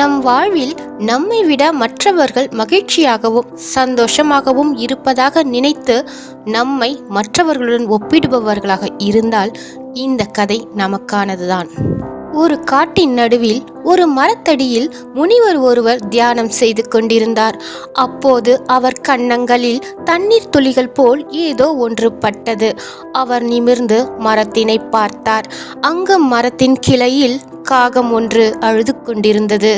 நம் வாழ்வில் நம்மை விட மற்றவர்கள் மகிழ்ச்சியாகவும் சந்தோஷமாகவும் இருப்பதாக நினைத்து நம்மை மற்றவர்களுடன் ஒப்பிடுபவர்களாக இருந்தால் இந்த கதை நமக்கானதுதான். ஒரு காட்டின் நடுவில் ஒரு மரத்தடியில் முனிவர் ஒருவர் தியானம் செய்து கொண்டிருந்தார். அப்போது அவர் கன்னங்களில் தண்ணீர் துளிகள் போல் ஏதோ ஒன்று பட்டது. அவர் நிமிர்ந்து மரத்தினை பார்த்தார். அங்கு மரத்தின் கிளையில் காகம் ஒன்று அழுது கொண்டிருந்தது.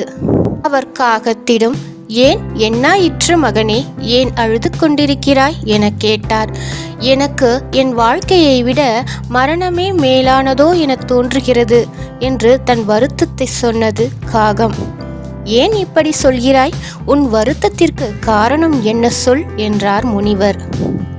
அவர் காகத்திடம் ஏன் என்னாயிற்று மகனே? ஏன் அழுது கொண்டிருக்கிறாய்? என கேட்டார். எனக்கு என் வாழ்க்கையை விட மரணமே மேலானதோ என தோன்றுகிறது என்று தன் வருத்தத்தை சொன்னது காகம். ஏன் இப்படி சொல்கிறாய்? உன் வருத்தத்திற்கு காரணம் என்ன சொல்? என்றார் முனிவர்.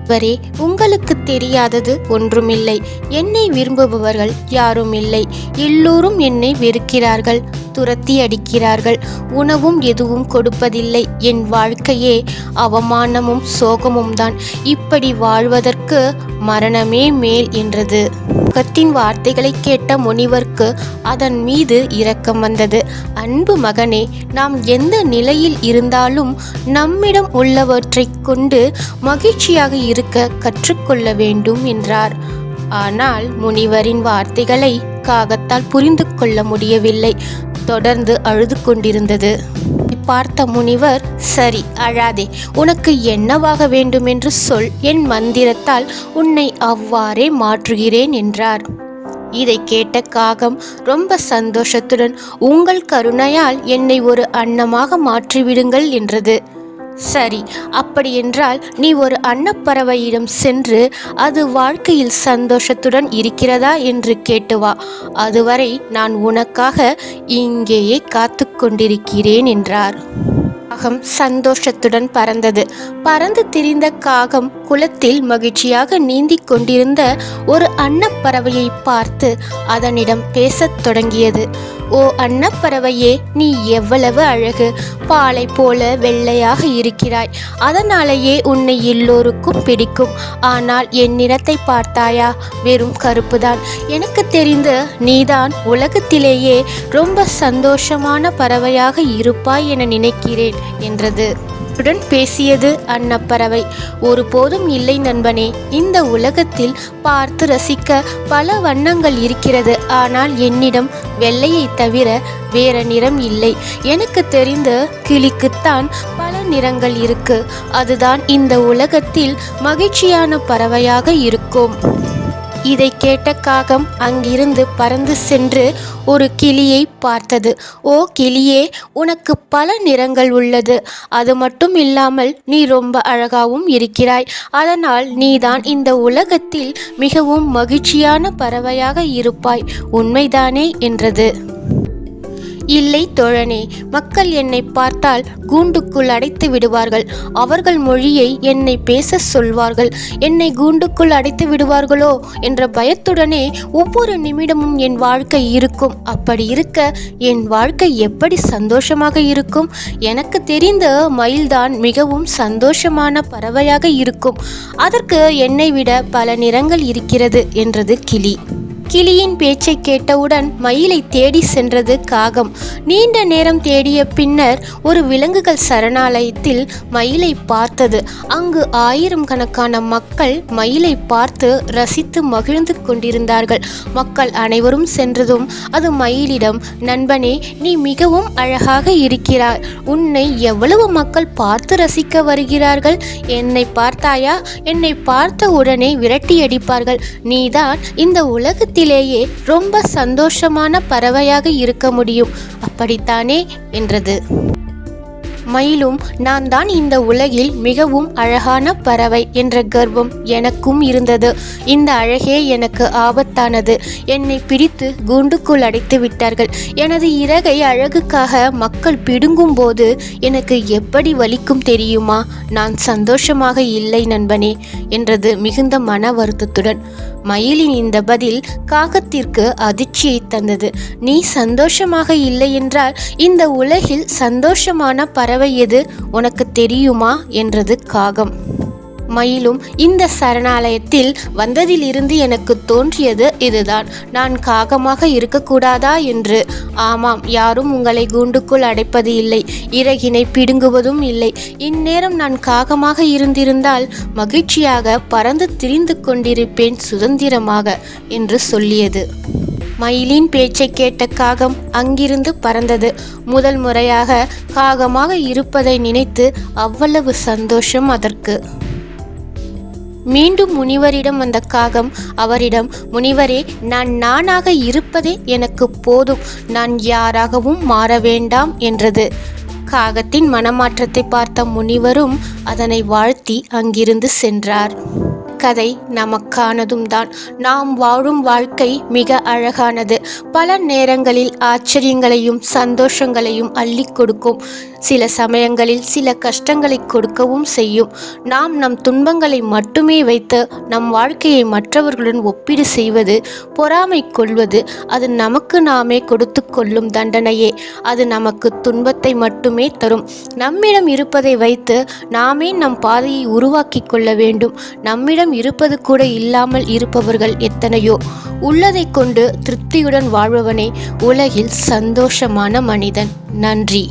வரே உங்களுக்கு தெரியாதது ஒன்றுமில்லை. என்னை விரும்புபவர்கள் யாரும் இல்லை எல்லோரும் என்னை வெறுக்கிறார்கள் துரத்தி அடிக்கிறார்கள். உணவும் எதுவும் கொடுப்பதில்லை. என் வாழ்க்கையே அவமானமும் சோகமும் தான் இப்படி வாழ்வதற்கு மரணமே மேல் என்றது. முகத்தின் வார்த்தைகளை கேட்ட முனிவர்க்கு அதன் மீது இரக்கம் வந்தது. அன்பு மகனே நாம் எந்த நிலையில் இருந்தாலும் நம்மிடம் உள்ளவற்றை கொண்டு மகிழ்ச்சியாக இருக்க கற்றுக்கொள்ள வேண்டும் என்றார். ஆனால் முனிவரின் வார்த்தைகளை காகத்தால் புரிந்து கொள்ள முடியவில்லை. தொடர்ந்து அழுது கொண்டிருந்தது. பார்த்த முனிவர் சரி அழாதே உனக்கு என்னவாக வேண்டுமென்று சொல் என் மந்திரத்தால் உன்னை அவ்வாறே மாற்றுகிறேன் என்றார். இதை கேட்ட காகம் ரொம்ப சந்தோஷத்துடன் உங்கள் கருணையால் என்னை ஒரு அன்னமாக மாற்றிவிடுங்கள் என்றது. சரி அப்படியென்றால் நீ ஒரு அன்னப்பறவையிடம் சென்று அது வாழ்க்கையில் சந்தோஷத்துடன் இருக்கிறதா என்று கேட்டு வா. அதுவரை நான் உனக்காக இங்கேயே காத்து கொண்டிருக்கிறேன் என்றார். காகம் சந்தோஷத்துடன் பறந்தது. பறந்து திரிந்த காகம் குளத்தில் மகிழ்ச்சியாக நீந்தி கொண்டிருந்த ஒரு அன்னப்பறவையை பார்த்து அதனிடம் பேசத் தொடங்கியது. ஓ அன்னப்பறவையே நீ எவ்வளவு அழகு! பாலை போல வெள்ளையாக இருக்கிறாய். அதனாலேயே உன்னை எல்லோருக்கும் பிடிக்கும். ஆனால் என் நிறத்தை பார்த்தாயா? வெறும் கருப்புதான். எனக்கு தெரிந்து நீதான் உலகத்திலேயே ரொம்ப சந்தோஷமான பறவையாக இருப்பாய் என நினைக்கிறேன். என்றது. உடன் பேசியது அன்னப்பறவை. ஒருபோதும் இல்லை நண்பனே இந்த உலகத்தில் பார்த்து ரசிக்க பல வண்ணங்கள் இருக்கிறது. ஆனால் என்னிடம் வெள்ளையை தவிர வேற நிறம் இல்லை. எனக்கு தெரிந்த கிளிக்குத்தான் பல நிறங்கள் இருக்கு. அதுதான் இந்த உலகத்தில் மகிழ்ச்சியான பறவையாக இருக்கும். இதை கேட்ட காகம் அங்கிருந்து பறந்து சென்று ஒரு கிளியை பார்த்தது. ஓ கிளியே உனக்கு பல நிறங்கள் உள்ளது. அது மட்டும் இல்லாமல் நீ ரொம்ப அழகாகவும் இருக்கிறாய். அதனால் நீதான் இந்த உலகத்தில் மிகவும் மகிழ்ச்சியான பறவையாக இருப்பாய். உண்மைதானே? என்றது. இல்லை தோழனே மக்கள் என்னை பார்த்தால் கூண்டுக்குள் அடைத்து விடுவார்கள். அவர்கள் மொழியை என்னை பேச சொல்வார்கள். என்னை கூண்டுக்குள் அடைத்து விடுவார்களோ என்ற பயத்துடனே ஒவ்வொரு நிமிடமும் என் வாழ்க்கை இருக்கும். அப்படி இருக்க என் வாழ்க்கை எப்படி சந்தோஷமாக இருக்கும்? எனக்கு தெரிந்த மயில்தான் மிகவும் சந்தோஷமான பறவையாக இருக்கும். அதற்கு என்னை விட பல நிறங்கள் இருக்கிறது என்றது கிளி. கிளியின் பேச்சை கேட்டவுடன் மயிலை தேடி சென்றது காகம். நீண்ட நேரம் தேடிய பின்னர் ஒரு விலங்குகள் சரணாலயத்தில் மயிலை பார்த்தது. அங்கு ஆயிரம் கணக்கான மக்கள் மயிலை பார்த்து ரசித்து மகிழ்ந்து கொண்டிருந்தார்கள். மக்கள் அனைவரும் சென்றதும் அது மயிலிடம் நண்பனே நீ மிகவும் அழகாக இருக்கிறாய். உன்னை எவ்வளவு மக்கள் பார்த்து ரசிக்க வருகிறார்கள்? என்னை பார்த்தாயா? என்னை பார்த்த உடனே விரட்டி அடிப்பார்கள் நீதான் இந்த உலகத்தில் உலகத்திலேயே ரொம்ப சந்தோஷமான பறவையாக இருக்க முடியும். அப்படித்தானே? என்றது. மயிலும் நான் தான் இந்த உலகில் மிகவும் அழகான பறவை என்ற கர்வம் எனக்கும் இருந்தது. இந்த அழகே எனக்கு ஆபத்தானது. என்னை பிடித்து கூண்டுக்குள் அடைத்து விட்டார்கள். எனது இறகை அழகுக்காக மக்கள் பிடுங்கும் போது எனக்கு எப்படி வலிக்கும் தெரியுமா? நான் சந்தோஷமாக இல்லை நண்பனே என்றது மிகுந்த மன வருத்தத்துடன். மயிலின் இந்த பதில் காகத்திற்கு அதிர்ச்சியை தந்தது. நீ சந்தோஷமாக இல்லை என்றால் இந்த உலகில் சந்தோஷமான பறவை எது? உனக்கு தெரியுமா? என்றது காகம். மயிலும் இந்த சரணாலயத்தில் வந்ததிலிருந்து எனக்கு தோன்றியது இதுதான். நான் காகமாக இருக்கக்கூடாதா என்று. ஆமாம் யாரும் உங்களை கூண்டுக்குள் அடைப்பது இல்லை. இறகினை பிடுங்குவதும் இல்லை. இந்நேரம் நான் காகமாக இருந்திருந்தால் மகிழ்ச்சியாக பறந்து திரிந்து கொண்டிருப்பேன் சுதந்திரமாக என்று சொல்லியது. மயிலின் பேச்சை கேட்ட காகம் அங்கிருந்து பறந்தது. முதல் முறையாக காகமாக இருப்பதை நினைத்து அவ்வளவு சந்தோஷம் அதற்கு. மீண்டும் முனிவரிடம் வந்த காகம் அவரிடம் முனிவரே நான் நானாக இருப்பதே எனக்கு போதும். நான் யாராகவும் மாற வேண்டாம் என்றது. காகத்தின் மனமாற்றத்தை பார்த்த முனிவரும் அதனை வாழ்த்தி அங்கிருந்து சென்றார். கதை நமக்கானதும் தான். நாம் வாழும் வாழ்க்கை மிக அழகானது. பல நேரங்களில் ஆச்சரியங்களையும் சந்தோஷங்களையும் அள்ளி கொடுக்கும். சில சமயங்களில் சில கஷ்டங்களை கொடுக்கவும் செய்யும். நாம் நம் துன்பங்களை மட்டுமே வைத்து நம் வாழ்க்கையை மற்றவர்களுடன் ஒப்பீடு செய்வது பொறாமை கொள்வது அது நமக்கு நாமே கொடுத்து கொள்ளும் தண்டனையே. அது நமக்கு துன்பத்தை மட்டுமே தரும். நம்மிடம் இருப்பதை வைத்து நாமே நம் பாதையை உருவாக்கி கொள்ள வேண்டும். நம்மிடம் இருப்பது கூட இல்லாமல் இருப்பவர்கள் எத்தனையோ. உள்ளதை கொண்டு திருப்தியுடன் வாழ்பவனே உலகில் சந்தோஷமான மனிதன். நன்றி.